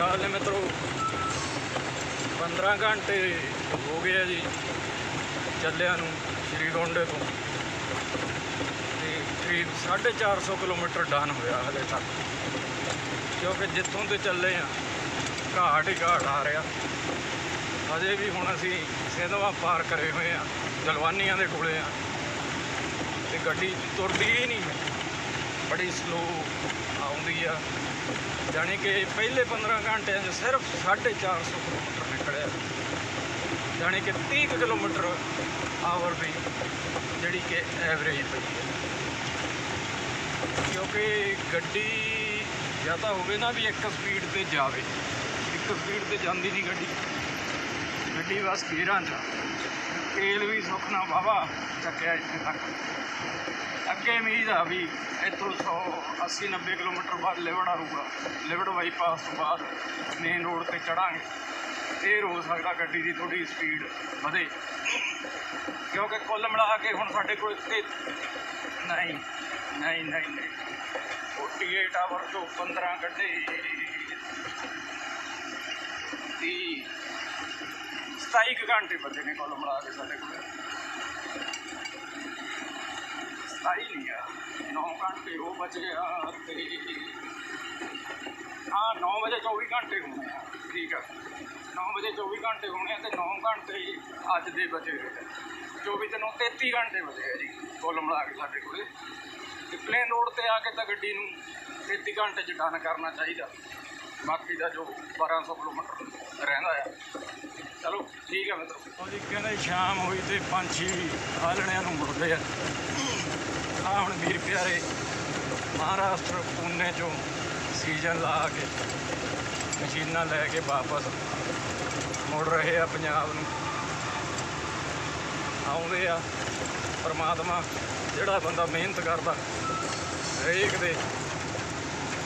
ਹਾਲ ਨੇ ਮਿੱਤਰੋ। 15 ਘੰਟੇ ਹੋ ਗਏ ਆ ਜੀ ਚੱਲਿਆਂ ਨੂੰ ਸ਼੍ਰੀ ਗੋਂਡੇ ਤੋਂ। ਤੇ ਕਰੀਬ 450 ਕਿਲੋਮੀਟਰ ਡਨ ਹੋਇਆ ਹਲੇ ਤੱਕ। ਕਿਉਂਕਿ ਜਿੱਥੋਂ ਤੇ ਚੱਲੇ ਆ, ਘਾਟ ਹੀ ਘਾਟ ਆ ਰਿਹਾ। ਅਜੇ ਵੀ ਹੁਣ ਅਸੀਂ ਸੇਧਵਾ ਪਾਰ ਕਰੇ ਹੋਏ ਆ, ਜਲਵਾਨੀਆਂ ਦੇ ਕੋਲੇ ਆ। ਤੇ ਗੱਡੀ ਤੁਰਦੀ ਹੀ ਨਹੀਂ। ਬੜੀ ਸਲੋ ਆਉਂਦੀ ਆ। ਜਾਣੀ ਕਿ ਪਹਿਲੇ 15 ਘੰਟਿਆਂ 'ਚ ਸਿਰਫ 450 ਕਿਲੋਮੀਟਰ ਨਿਕਲਿਆ। ਜਾਣੀ ਕਿ 30 ਕੁ ਕਿਲੋਮੀਟਰ ਆਵਰ ਦੀ ਜਿਹੜੀ ਕਿ ਐਵਰੇਜ ਪਈ ਹੈ। ਕਿਉਂਕਿ ਗੱਡੀ ਜਾਂ ਤਾਂ ਹੋਵੇ ਨਾ ਵੀ ਇੱਕ ਸਪੀਡ ਤੇ ਜਾਵੇ, ਇੱਕ ਸਪੀਡ ਤੇ ਜਾਂਦੀ ਨਹੀਂ ਗੱਡੀ। ਗੱਡੀ ਬਸ ਗੇਰਾਂ 'ਚ ਆ। ਤੇਲ ਵੀ ਸੁੱਖ ਨਾਲ ਵਾਵਾ ਚੱਕਿਆ ਇੱਥੇ ਤੱਕ। ਅੱਗੇ ਉਮੀਦ ਆ ਵੀ ਇੱਥੋਂ 100 80 90 ਕਿਲੋਮੀਟਰ ਬਾਅਦ ਲਿਵੜ ਆਊਗਾ। ਲਿਵੜ ਬਾਈਪਾਸ ਤੋਂ ਬਾਅਦ ਮੇਨ ਰੋਡ ਤੇ ਚੜਾਂਗੇ ਇਹ ਹੋ ਸਕਦਾ ਗੱਡੀ ਦੀ ਥੋੜੀ ਸਪੀਡ ਵਧੇ। ਕਿਉਂਕਿ ਕੁੱਲ ਮਿਲਾ ਕੇ ਹੁਣ ਸਾਡੇ ਕੋਲ ਇੱਥੇ ਨਹੀਂ ਨਹੀਂ ਨਹੀਂ ਨਹੀਂ। 48 ਆਵਰ ਤੋਂ 15 ਕੱਢੇ 30 27 ਕੁ ਘੰਟੇ ਬਚੇ ਨੇ ਕੋਲ ਮਿਲਾ ਕੇ ਸਾਡੇ ਕੋਲ। 27 ਨਹੀਂ ਆ 9 ਘੰਟੇ ਉਹ ਬਚ ਗਿਆ ਤੇ ਹਾਂ 9 ਵਜੇ 24 ਘੰਟੇ ਹੋਣੇ ਆ, ਠੀਕ ਆ। 9 ਵਜੇ 24 ਘੰਟੇ ਹੋਣੇ ਆ ਤੇ 9 ਘੰਟੇ ਅੱਜ ਦੇ ਬਚੇ ਹੋਏ ਆ। 24 ਤੇ 9 33 ਘੰਟੇ ਬਚੇ ਆ ਜੀ ਕੁੱਲ ਮਿਲਾ ਕੇ ਸਾਡੇ ਕੋਲੇ। ਤੇ ਪਲੇਨ ਰੋਡ ਤੇ ਆ ਕੇ ਤਾਂ ਗੱਡੀ ਨੂੰ 33 ਘੰਟੇ ਚ ਡਨ ਕਰਨਾ ਚਾਹੀਦਾ। ਬਾਕੀ ਦਾ ਜੋ 1200 ਕਿਲੋਮੀਟਰ ਰਹਿੰਦਾ ਆ ਚਲੋ, ਠੀਕ ਹੈ ਮਿੱਤਰੋ ਉਹ ਜੀ ਕਹਿੰਦੇ ਸ਼ਾਮ ਹੋਈ ਤੇ ਪੰਛੀ ਆਲਣਿਆਂ ਨੂੰ ਮੁੜਦੇ ਆ। ਆ ਹੁਣ ਵੀਰ ਪਿਆਰੇ, ਮਹਾਰਾਸ਼ਟਰ ਪੂਨੇ ਚੋਂ ਸੀਜ਼ਨ ਲਾ ਕੇ ਮਸ਼ੀਨਾਂ ਲੈ ਕੇ ਵਾਪਸ ਮੁੜ ਰਹੇ ਆ ਪੰਜਾਬ ਨੂੰ। ਆਉਂਦੇ ਆ, ਪਰਮਾਤਮਾ ਜਿਹੜਾ ਬੰਦਾ ਮਿਹਨਤ ਕਰਦਾ, ਹਰੇਕ ਦੇ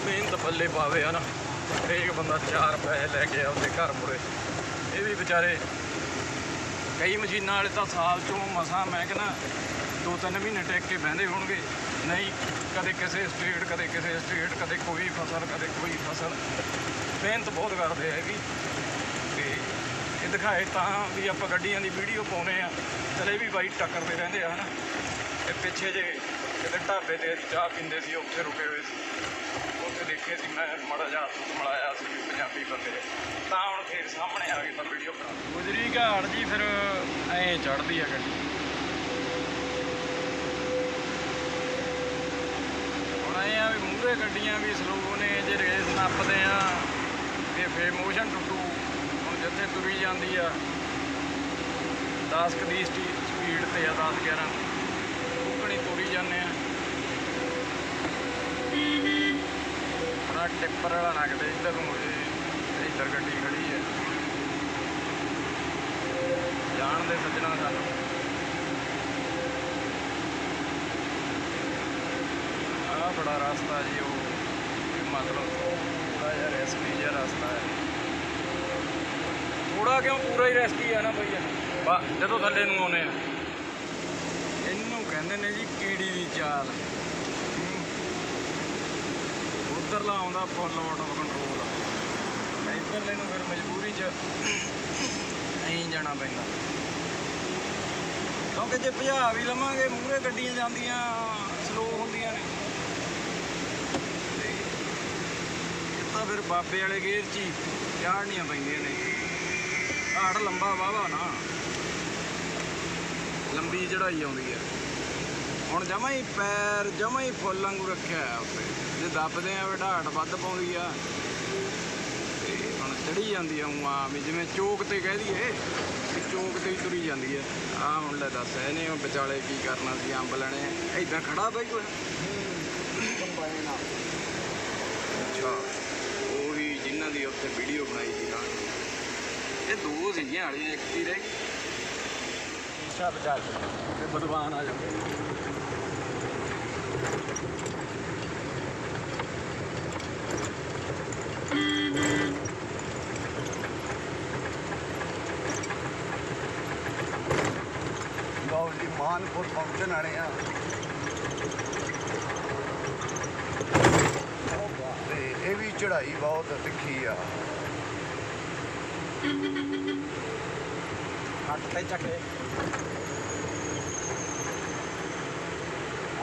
ਮਿਹਨਤ ਪੱਲੇ ਪਾਵੇ ਹਨਾ। ਹਰੇਕ ਬੰਦਾ ਚਾਰ ਪੈਸੇ ਲੈ ਕੇ ਆਉਂਦੇ ਘਰ ਮੁਰੇ ਇਹ ਵੀ ਵਿਚਾਰੇ ਕਈ ਮਸ਼ੀਨਾਂ ਵਾਲੇ ਤਾਂ ਸਾਲ ਚੋਂ ਮਸਾਂ ਮੈਂ ਕਹਿੰਦਾ ਦੋ ਤਿੰਨ ਮਹੀਨੇ ਟੇਕ ਕੇ ਬਹਿੰਦੇ ਹੋਣਗੇ। ਨਹੀਂ, ਕਦੇ ਕਿਸੇ ਸਟੇਟ ਕਦੇ ਕਿਸੇ ਸਟੇਟ ਕਦੇ ਕੋਈ ਫਸਲ, ਕਦੇ ਕੋਈ ਫਸਲ। ਮਿਹਨਤ ਬਹੁਤ ਕਰਦੇ ਆ ਇਹ ਵੀ। ਤੇ ਇਹ ਦਿਖਾਏ ਤਾਂ ਵੀ ਆਪਾਂ ਗੱਡੀਆਂ ਦੀ ਵੀਡੀਓ ਪਾਉਨੇ ਆ। ਚਲੇ ਵੀ ਬਾਈ ਟੱਕਰਦੇ ਰਹਿੰਦੇ ਆ, ਹਨਾ। ਇਹ ਪਿੱਛੇ ਜੇ ਕਿਤੇ ਢਾਬੇ ਤੇ ਚਾਹ ਪੀਂਦੇ ਸੀ, ਉੱਥੇ ਰੁਕੇ ਹੋਏ ਸੀ। ਦੇਖੇ ਸੀ ਮੈਂ, ਮੜਾ ਜਾ ਹੱਥ ਸੀ ਵੀ ਪੰਜਾਬੀ ਬੰਦੇ। ਤਾਂ ਹੁਣ ਫੇਰ ਸਾਹਮਣੇ ਆ ਗਏ ਤਾਂ ਵੀਡੀਓ ਬਣਾ। ਗੁਜਰੀ ਘਾਟ ਜੀ, ਫਿਰ ਐਂ ਚੜਦੀ ਆ ਗੱਡੀ। ਹੁਣ ਇਹ ਆ ਵੀ ਮੂਹਰੇ ਗੱਡੀਆਂ ਵੀ ਸਲੋ ਨੇ, ਜੇ ਰੇਸ ਨੱਪਦੇ ਆ ਤੇ ਫੇਰ ਮੋਸ਼ਨ ਟੁੱਟੂ। ਹੁਣ ਜਿੱਥੇ ਤੁਰੀ ਜਾਂਦੀ ਆ 10 ਕੁ ਦੀ ਸਪੀਡ ਤੇ ਆ 10 11 ਕੁੱਕਣੀ ਤੁਰੀ ਜਾਂਦੇ ਆ। ਬੜਾ ਟਿੱਪਰ ਵਾਲਾ ਲੱਗਦਾ ਇੱਧਰ ਨੂੰ ਇਹ ਇੱਧਰ ਗੱਡੀ ਖੜੀ ਹੈ। ਜਾਣ ਦੇ ਸੱਜਣਾ ਸਾਨੂੰ ਆਹ ਬੜਾ ਰਸਤਾ ਜੀ ਉਹ ਮਤਲਬ ਥੋੜਾ ਜਿਹਾ ਰਿਸਕੀ ਜਿਹਾ ਰਸਤਾ ਹੈ। ਥੋੜਾ ਕਿਉਂ ਪੂਰਾ ਹੀ ਰਿਸਕੀ ਆ ਨਾ ਭਈਆ ਬਾ, ਜਦੋਂ ਥੱਲੇ ਨੂੰ ਆਉਨੇ ਆ। ਇਹਨੂੰ ਕਹਿੰਦੇ ਨੇ ਜੀ ਕੀੜੀ ਦੀ ਚਾਲ? ਉਧਰਲਾ ਆਉਂਦਾ ਫੁੱਲ ਆਊਟ ਆਫ ਕੰਟਰੋਲ ਇੱਧਰਲੇ ਨੂੰ ਫਿਰ ਮਜਬੂਰੀ 'ਚ ਨਹੀਂ ਜਾਣਾ ਪੈਂਦਾ। ਕਿਉਂਕਿ ਜੇ ਭਜਾ ਵੀ ਲਵਾਂਗੇ, ਮੂਹਰੇ ਗੱਡੀਆਂ ਜਾਂਦੀਆਂ ਸਲੋ ਹੁੰਦੀਆਂ ਨੇ। ਇਹ ਤਾਂ ਫਿਰ ਬਾਬੇ ਵਾਲੇ ਗੇਰ 'ਚ ਹੀ ਚਾੜਨੀਆਂ ਪੈਂਦੀਆਂ ਨੇ। ਘਾੜ ਲੰਬਾ ਵਾਵਾ ਨਾ। ਲੰਬੀ ਚੜਾਈ ਆਉਂਦੀ ਹੈ ਹੁਣ ਜਮਾ ਹੀ ਪੈਰ, ਜਮਾ ਹੀ ਫੁੱਲ ਵਾਂਗੂ ਰੱਖਿਆ ਆ ਉੱਤੇ ਜੇ ਦੱਬਦੇ ਆ ਵਢਾਟ ਵੱਧ ਪਾਉਂਦੀ ਆ। ਤੇ ਹੁਣ ਚੜੀ ਜਾਂਦੀ ਆ ਊਂ ਆ ਵੀ ਜਿਵੇਂ ਚੌਕ ਤੇ ਕਹਿ ਦਈਏ, ਵੀ ਚੌਕ ਤੇ ਹੀ ਤੁਰੀ ਜਾਂਦੀ ਆ। ਆ ਹੁਣ ਲੈ ਦੱਸ, ਇਹਨੇ ਉਹ ਵਿਚਾਲੇ ਕੀ ਕਰਨਾ ਸੀ, ਅੰਬ ਲੈਣੇ ਇਦਾਂ ਖੜਾ ਬਈ ਕੋਈ। ਅੱਛਾ, ਉਹ ਵੀ ਜਿਨ੍ਹਾਂ ਦੀ ਉੱਥੇ ਵੀਡੀਓ ਬਣਾਈ ਸੀ ਨਾ ਇਹ ਦੋ ਸੀਗੀਆਂ ਵਾਲੀਆਂ, ਇੱਕ ਹੀ ਰਹਿ ਗਈ। ਸ਼ਾ ਬਚਾ ਤੇ ਬਦਵਾਨ ਆ ਜਾਂਦੇ ਲਓ ਜੀ ਮਾਨਪੁਰ ਪਹੁੰਚਣ ਵਾਲੇ ਆ। ਤੇ ਇਹ ਵੀ ਚੜ੍ਹਾਈ ਬਹੁਤ ਤਿੱਖੀ ਆ। ਹੱਟ ਤੇ ਚੱਕੇ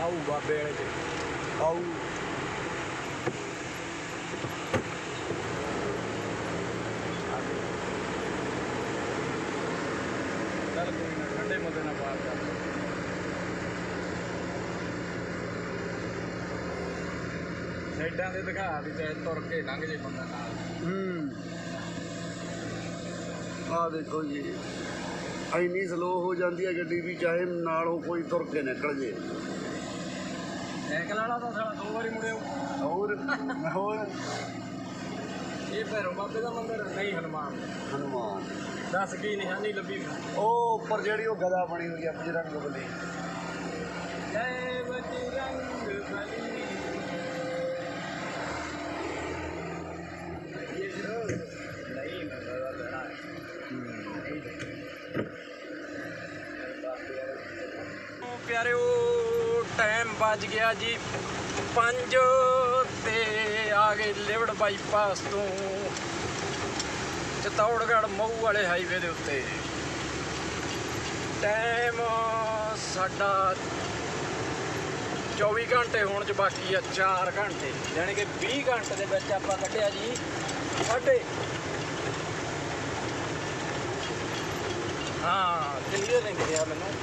ਆਊ ਬਾਬੇ ਵਾਲੇ ਤੇ। ਆਉ ਚੱਲ ਕੋਈ ਨਾ, ਠੰਡੇ ਮਤੇ ਨਾਲ ਪਾਰ ਕਰ ਸਾਈਡਾਂ ਤੇ ਦਿਖਾ ਵੀ ਤੇ ਤੁਰ ਕੇ ਲੰਘ ਜੇ ਬੰਦਾ ਨਾਲ। ਹੂੰ। ਆ ਦੇਖੋ ਜੀ। ਇੰਨੀ ਸਲੋ ਹੋ ਜਾਂਦੀ ਹੈ ਗੱਡੀ ਵੀ ਚਾਹੇ ਨਾਲੋਂ ਕੋਈ ਤੁਰ ਕੇ ਨਿਕਲ ਜੇ। ਸਾਈਕਲ ਵਾਲਾ ਤਾਂ ਸਾਲਾ ਦੋ ਵਾਰੀ ਮੁੜਿਆ ਹੋਰ ਹੋਰ। ਇਹ ਭੈਰੋ ਬਾਬੇ ਦਾ ਮੰਦਿਰ ਨਹੀਂ ਹਨੂਮਾਨ। ਹਨੂਮਾਨ। ਦੱਸ ਕੀ ਨਿਸ਼ਾਨੀ ਲੱਭੀ ਉਹ ਉੱਪਰ ਜਿਹੜੀ ਉਹ ਗਦਾ ਬਣੀ ਹੋਈ ਆ ਬਜਰੰਗ ਬਲੀ। ਟਾਈਮ ਵੱਜ ਗਿਆ ਜੀ। 5 ਤੇ ਆ ਗਏ ਲਿਵੜ ਬਾਈਪਾਸ ਤੋਂ। ਚਤੌੜਗੜ ਮਊ ਵਾਲੇ ਹਾਈਵੇ ਦੇ ਉੱਤੇ। ਟਾਈਮ ਸਾਡਾ 24 ਘੰਟੇ ਹੋਣ ਚ ਬਾਕੀ ਆ 4 ਘੰਟੇ। ਯਾਨੀ ਕਿ 20 ਘੰਟੇ ਦੇ ਵਿੱਚ ਆਪਾਂ ਕੱਢਿਆ ਜੀ। ਸਾਡੇ ਹਾਂ ਕਲੀਅਰ ਨਹੀਂ ਦਿਖਿਆ ਮੈਨੂੰ?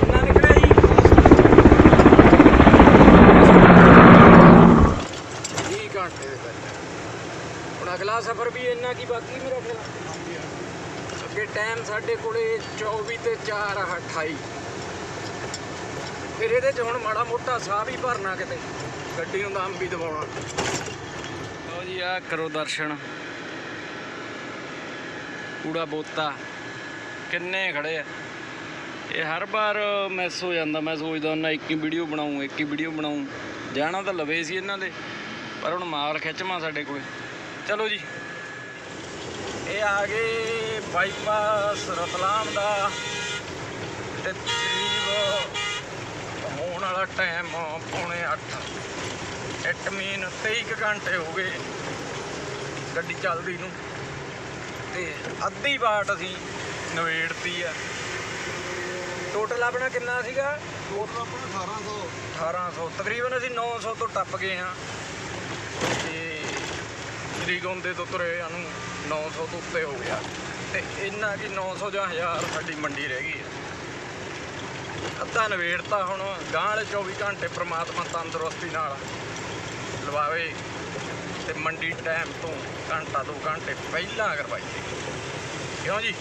ਕਿੰਨਾ ਨਿਕਲਿਆ ਜੀ 20 ਘੰਟੇ ਦੇ ਵਿੱਚ ਹੁਣ ਅਗਲਾ ਸਫ਼ਰ ਵੀ ਇੰਨਾ ਕੀ ਬਾਕੀ ਮੇਰਾ ਖਿਆਲ ਅੱਗੇ ਟਾਈਮ ਸਾਡੇ ਕੋਲੇ 24 ਤੇ 4 ਆ 28 ਫਿਰ ਇਹਦੇ 'ਚ ਹੁਣ ਮਾੜਾ ਮੋਟਾ ਸਾਹ ਵੀ ਭਰਨਾ ਕਿਤੇ। ਗੱਡੀ ਨੂੰ ਦਮ ਵੀ ਦਬਾਉਣਾ। ਲਓ ਜੀ ਆ ਕਰੋ ਦਰਸ਼ਨ। ਕੂੜਾ ਬੋਤਾ। ਕਿੰਨੇ ਖੜੇ ਆ। ਇਹ ਹਰ ਵਾਰ ਮੈਸ ਹੋ ਜਾਂਦਾ। ਮੈਂ ਸੋਚਦਾ ਉਹਨਾਂ ਇੱਕ ਹੀ ਵੀਡੀਓ ਬਣਾਉਂ ਇੱਕ ਹੀ ਵੀਡੀਓ ਬਣਾਉਂ ਜਾਣਾ ਤਾਂ ਲਵੇ ਸੀ ਇਹਨਾਂ ਦੇ, ਪਰ ਹੁਣ ਮਾਲ ਖਿੱਚਵਾਂ ਸਾਡੇ ਕੋਲੇ। ਚਲੋ ਜੀ। ਇਹ ਆ ਗਏ ਬਾਈਪਾਸ ਰਤਲਾਮ ਦਾ ਤੇ ਕਰੀਬ ਹੋਣ ਵਾਲਾ ਟਾਈਮ ਪੌਣੇ 8 ਇਟ ਮੀਨ 23 ਕੁ ਘੰਟੇ ਹੋ ਗਏ ਗੱਡੀ ਚੱਲਦੀ ਨੂੰ। ਤੇ ਅੱਧੀ ਬਾਟ ਅਸੀਂ ਨਵੇੜਤੀ ਆ। ਟੋਟਲ ਆਪਣਾ ਕਿੰਨਾ ਸੀਗਾ? ਟੋਟਲ ਆਪਣਾ 1800 1800 ਤਕਰੀਬਨ ਅਸੀਂ 900 ਤੋਂ ਟੱਪ ਗਏ ਹਾਂ। ਤੇ ਤਰੀਕ ਤਰੀਗੋਂਦੇ ਤੋਂ ਤੁਰੇ ਸਾਨੂੰ 900 ਤੋਂ ਉੱਤੇ ਹੋ ਗਿਆ। ਤੇ ਇੰਨਾ ਕਿ 900 ਜਾਂ 1000 ਸਾਡੀ ਮੰਡੀ ਰਹਿ ਗਈ ਹੈ ਅੱਧਾ ਨਵੇੜਤਾ ਹੁਣ ਗਾਂਹ ਵਾਲੇ 24 ਘੰਟੇ ਪ੍ਰਮਾਤਮਾ ਤੰਦਰੁਸਤੀ ਨਾਲ ਲਵਾਵੇ ਤੇ ਮੰਡੀ ਟਾਈਮ ਤੋਂ ਘੰਟਾ ਦੋ ਘੰਟੇ ਪਹਿਲਾਂ ਕਰਵਾਈ ਕਿਉਂ ਜੀ?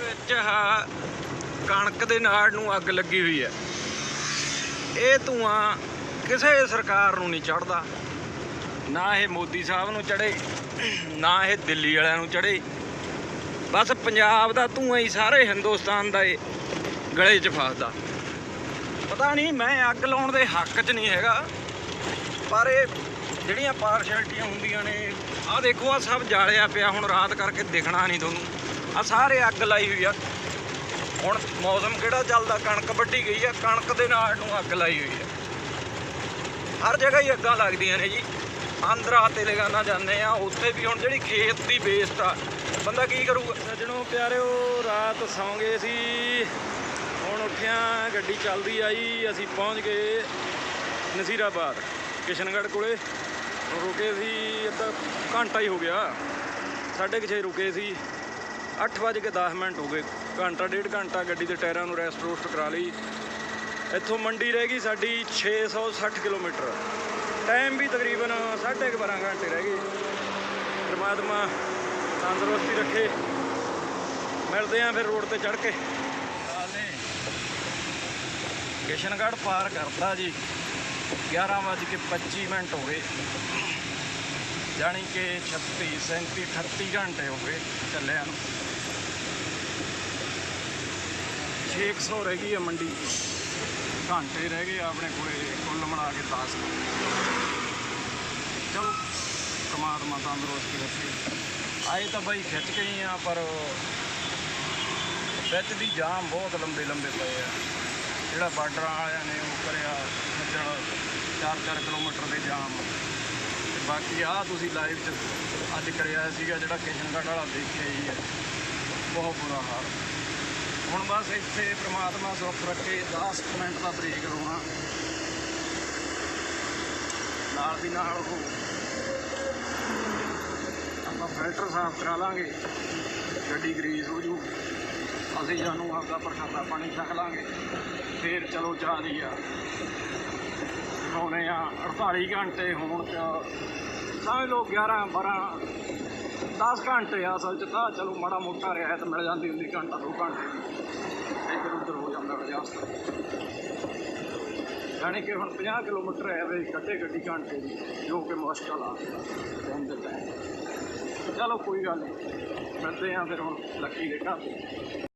ਵਿੱਚ ਆਹ ਕਣਕ ਦੇ ਨਾੜ ਨੂੰ ਅੱਗ ਲੱਗੀ ਹੋਈ ਹੈ ਇਹ ਧੂਆਂ ਕਿਸੇ ਸਰਕਾਰ ਨੂੰ ਨਹੀਂ ਚੜਦਾ ਨਾ ਇਹ ਮੋਦੀ ਸਾਹਿਬ ਨੂੰ ਚੜੇ ਨਾ ਇਹ ਦਿੱਲੀ ਵਾਲਿਆਂ ਨੂੰ ਚੜੇ ਬਸ ਪੰਜਾਬ ਦਾ ਧੂਆਂ ਹੀ ਸਾਰੇ ਹਿੰਦੁਸਤਾਨ ਦਾ ਇਹ ਗਲੇ 'ਚ ਫਸਦਾ। ਪਤਾ ਨਹੀਂ ਮੈਂ ਅੱਗ ਲਾਉਣ ਦੇ ਹੱਕ 'ਚ ਨਹੀਂ ਹੈਗਾ, ਪਰ ਇਹ ਜਿਹੜੀਆਂ ਪਾਰਸ਼ੈਲਟੀਆਂ ਹੁੰਦੀਆਂ ਨੇ, ਆਹ ਦੇਖੋ ਆ ਸਭ ਜਾਲਿਆ ਪਿਆ ਹੁਣ ਰਾਤ ਕਰਕੇ ਦਿਖਣਾ ਨਹੀਂ ਤੁਹਾਨੂੰ। ਆ ਸਾਰੇ ਅੱਗ ਲਾਈ ਹੋਈ ਆ। ਹੁਣ ਮੌਸਮ ਕਿਹੜਾ ਚੱਲਦਾ? ਕਣਕ ਵੱਢੀ ਗਈ ਆ, ਕਣਕ ਦੇ ਨਾਲ ਨੂੰ ਅੱਗ ਲਾਈ ਹੋਈ ਆ। ਹਰ ਜਗ੍ਹਾ ਹੀ ਅੱਗਾਂ ਲੱਗਦੀਆਂ ਨੇ ਜੀ। ਆਂਧਰਾ ਤੇਲੰਗਾਨਾ ਜਾਂਦੇ ਆ, ਉੱਥੇ ਵੀ ਹੁਣ ਜਿਹੜੀ ਖੇਤ ਦੀ ਵੇਸਟ ਆ, ਬੰਦਾ ਕੀ ਕਰੂਗਾ? ਸੱਜਣੋ ਪਿਆਰਿਓ, ਰਾਤ ਸੌਂ ਗਏ ਸੀ, ਹੁਣ ਉੱਠਿਆ ਗੱਡੀ ਚੱਲਦੀ ਆਈ, ਅਸੀਂ ਪਹੁੰਚ ਗਏ ਨਸੀਰਾਬਾਦ, ਕਿਸ਼ਨਗੜ੍ਹ ਕੋਲੇ। ਰੁਕੇ ਸੀ ਅੱਧਾ ਘੰਟਾ ਹੀ ਹੋ ਗਿਆ, ਸਾਢੇ ਕੁ ਛੇ ਰੁਕੇ ਸੀ 8 ਵਜੇ ਕੇ 10 ਮਿੰਟ ਹੋ ਗਏ, ਘੰਟਾ, ਡੇਢ ਘੰਟਾ ਗੱਡੀ ਦੇ ਟਾਇਰਾਂ ਨੂੰ ਰੈਸਟ ਰੋਸਟ ਕਰਾ ਲਈ। ਇੱਥੋਂ ਮੰਡੀ ਰਹਿ ਗਈ ਸਾਡੀ 660 ਕਿਲੋਮੀਟਰ। ਟਾਈਮ ਵੀ ਤਕਰੀਬਨ 12.5 ਘੰਟੇ ਰਹਿ ਗਏ। ਪਰਮਾਤਮਾ ਤੰਦਰੁਸਤੀ ਰੱਖੇ। ਮਿਲਦੇ ਆਂ ਫਿਰ ਰੋਡ ਤੇ ਚੜ ਕੇ। ਕਿਸ਼ਨਗੜ੍ਹ ਪਾਰ ਕਰਤਾ ਜੀ। 11 ਵੱਜ ਕੇ 25 ਮਿੰਟ ਹੋ ਗਏ। ਜਾਣੀ ਕਿ 36 37 38 ਘੰਟੇ ਹੋ ਗਏ ਚੱਲਿਆ ਨੂੰ। 600 ਰਹਿ ਗਈ ਹੈ ਮੰਡੀ। ਘੰਟੇ ਰਹਿ ਗਏ ਆਪਣੇ ਕੋਲੇ, ਕੁੱਲ ਮਿਲਾ ਕੇ 10 ਚਲੋ, ਪ੍ਰਮਾਤਮਾ ਤੰਦਰੁਸਤੀ ਰੱਖੇ। ਆਏ ਤਾਂ ਬਾਈ ਖਿੱਚ ਗਏ ਆ, ਪਰ ਵਿੱਚ ਦੀ ਜਾਮ ਬਹੁਤ ਲੰਬੇ ਲੰਬੇ ਪਏ ਆ। ਜਿਹੜਾ ਬਾਰਡਰਾਂ ਵਾਲਿਆਂ ਨੇ ਉਹ ਕਰਿਆ ਸੱਜਣ 4-4 ਕਿਲੋਮੀਟਰ ਦੇ ਜਾਮ। ਤੇ ਬਾਕੀ ਆ ਤੁਸੀਂ ਲਾਈਵ 'ਚ ਅੱਜ ਕਰਿਆ ਸੀਗਾ, ਜਿਹੜਾ ਕਿਸ਼ਨਗੜ੍ਹ ਵਾਲਾ ਦੇਖਿਆ ਹੀ ਹੈ ਬਹੁਤ ਬੁਰਾ ਹਾਲ। ਹੁਣ ਬਸ ਇੱਥੇ ਪ੍ਰਮਾਤਮਾ ਸੁੱਖ ਰੱਖੇ 10 ਕੁ ਮਿੰਟ ਦਾ ਬ੍ਰੇਕ ਲਾਉਣਾ। ਨਾਲ ਦੀ ਨਾਲ ਉਹ ਆਪਾਂ ਫਿਲਟਰ ਸਾਫ਼ ਕਰਾ ਲਾਂਗੇ, ਗੱਡੀ ਗਰੀਸ ਹੋ ਜੂ। ਅਸੀਂ ਜਾਨੂੰ ਆਪਦਾ ਪ੍ਰਸ਼ਾਦਾ ਪਾਣੀ ਛਕ ਲਾਂਗੇ। ਫੇਰ ਚਲੋ ਚਾਹ ਦੀ ਆ। ਹੋਣੇ ਆ 48 ਘੰਟੇ ਹੋਣ ਚ। ਸਮਝ ਲਓ 11 12 10 ਘੰਟੇ ਆ ਅਸਲ ਚ ਤਾਂ ਚਲੋ ਮਾੜਾ ਮੋਟਾ ਰਿਆਇਤ ਮਿਲ ਜਾਂਦੀ ਹੁੰਦੀ, ਘੰਟਾ ਦੋ ਘੰਟੇ। ਦੀ ਇੱਧਰ ਉੱਧਰ ਹੋ ਜਾਂਦਾ ਰਜਾ ਯਾਨੀ ਕਿ ਹੁਣ 50 ਕਿਲੋਮੀਟਰ ਐਵਰੇਜ ਕੱਢੇ ਗੱਡੀ ਘੰਟੇ ਦੀ, ਜੋ ਕਿ ਮੁਸ਼ਕਲ ਆ। ਦਿਨ ਦੇ ਟਾਈਮ ਚਲੋ ਕੋਈ ਗੱਲ ਨਹੀਂ ਮਿਲਦੇ ਆ ਫਿਰ ਹੁਣ ਲੱਕੀ ਦੇ ਘਰ।